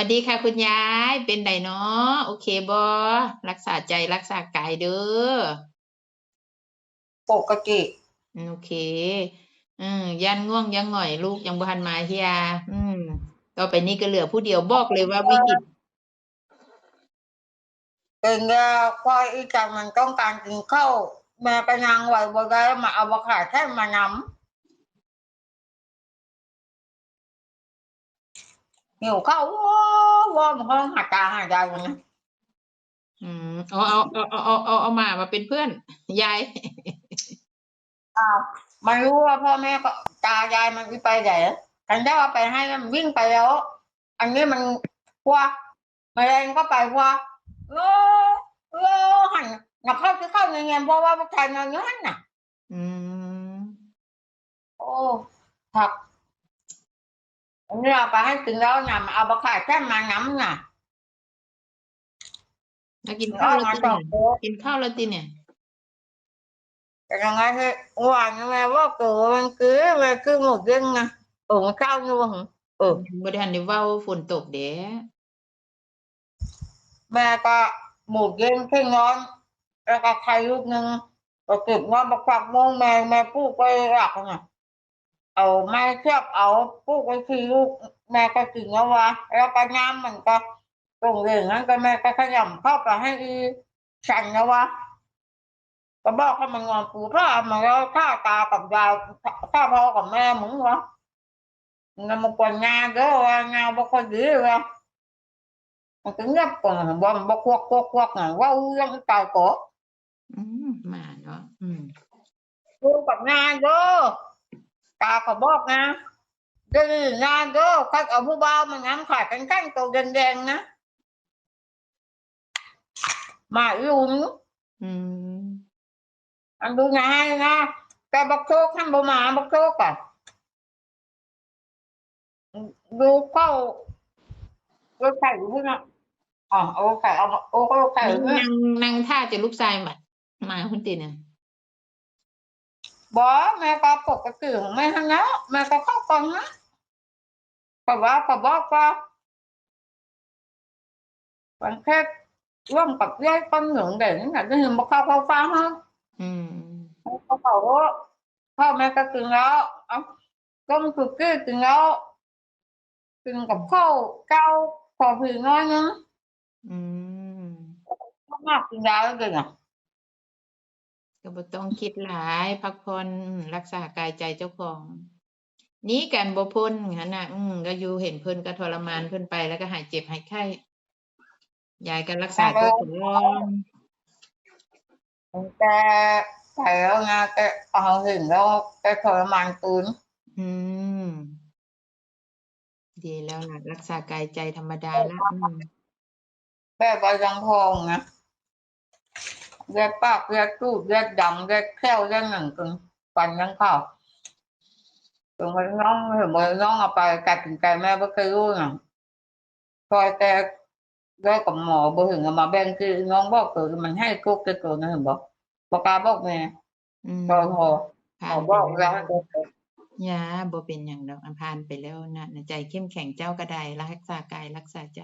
วัสดีค่ะคุณยายเป็นไดเนาะโอเคบ่รักษาใจรักษากายเด้อปกติอืมโอเค อืมยันง่วงยังหง่อยลูกยังบ่ทันมาเฮียอืม ต่อไปนี้ก็เหลือผู้เดียวบอกเลยว่าวิกฤตเป็นยาควายอีจังมันต้องการกินข้าวแม่ไปนางไหวบ่ได้มาเอาบะขาแค่มานำ หิวข้าวว้าวว้าวมันห้องหาตาหาใจมันนะอืมเอาเอาเอาเอาเอาเอาเอามามาเป็นเพื่อนยายอ้าวไม่รู้ว่าพ่อแม่ก็ตายายมันไปไหนกันได้ว่าไปให้มันวิ่งไปแล้ว อันนี้มันควักแมลงก็ไปควักโอ้โอ้หันงับเข้าที่เข้าในเงี้ยเพราะว่าพวกชายนอนอยู่หันน่ะ อืมโอ้ผักอันนี้ เอาไปให้ถึงแล้วนะมาเอาบะข่ายแค่มาน้ำน่ะแล้วกินแล้ข้าววแล้วมาติต่อเนี่ยโต๊ะกินข้าวแล้วติเนี่ยแต่ยังไงคือวันแม่ว่าตัวมันคือมันคือหมดยังไงเออมันเข้าอยู่หงเออบ่ได้ทันได้เว้าฝนตกเด้แม่ก็หมูเย็นแค่นอน แล้วก็ไข่ลูกหนึ่งก็เก็บว่าบักฝักโมงแม่แม่ปลูกไปหลักน่ะ เอาไม้เชือกเอาปลูกไว้ที่ลูกแม่ก็กินแล้ววะแล้วก็น้ำมันก็ตรงเรื่องนั้นก็แม่ก็ขยำเข้าไปให้อีฉันนะวะก็บอกให้มันงอนปูผ้ามันแล้วข้าตากับยายข้าพ่อกับแม่มึงวะงั้นมันกวนงานเด้อวะงานบ่ค่อยดีวะมันก็เงียบก่อนบ่บ่ควักควักควักอะเว่ายังตายก่ออืมมาเนาะอืมดูกับงานเด้อ ตาก็บอกนะเดี๋ยวนี้งานเด้อคัดเอาผู้บ่าวมางามขายกันกันตัวแดงๆนะมาอีลุนอืมอันดูงานนะแต่บักโชคท่านบ่มาบักโชคอะดูเข้าดูไข่อยู่พุ่นน่ะอ๋อเอาไข่เอาโอ้ก็ไข่นั่งเนี่ยนั่งนั่งท่าจะลูกชายมามาคุณติเนี่ย บอแม่ก็ปกติของแม่ทั้งนั้นแม่ก็เข้ากล่องนะก็ว่าก็บอกว่าวันแค่ร่วมกับยายต้นหนึ่งเด่นน่ะจะเห็นบอกเข้าเข้าฟ้าฮะอืมเขาบอกว่าพ่อแม่ก็กินแล้วเอ้าต้มสุกี้กินแล้วกินกับข้าวเก้าพอผีน้อยนึงอืมมากกินยาแล้วเก่งอะ ก็บ่ต้องคิดหลายพักผ่อนรักษากายใจเจ้าของหนี้กันบ่พ้นหั่นน่ะอืมก็อยู่เห็นเพิ่นก็ทรมานเพิ่นไปแล้วก็หายเจ็บหายไข้ยายก็รักษาตัวก่อนแกใส่แล้วไงแกเอาเห็นแล้วแกทรมานตูนอืม ดีแล้วล่ะรักษากายใจธรรมดาละอืมแม่ใบยังทองนะ แยกปากแยกตูดแยกดำแยกแข้วแยกหนังกันฟันยังเข้าตรงนี้น้องเห็นไหมน้องเอาไปกัดถึงใจแม่ไม่เคยรู้นะคอยแต่ได้กับหมอบ่ถึงเอามาแบ่งคือน้องบอกเกิดมันให้กุ๊กจะเกิดนะเห็นบอกบอกกาบอกแม่อืมพอพอหผ่ามอนไปบอกแล้แล้ววให้เกิดยาบ่เป็นหยังดอกอันผ่านไปแล้วนะใจเข้มแข็งเจ้าก็ได้รักษากายรักษาใจ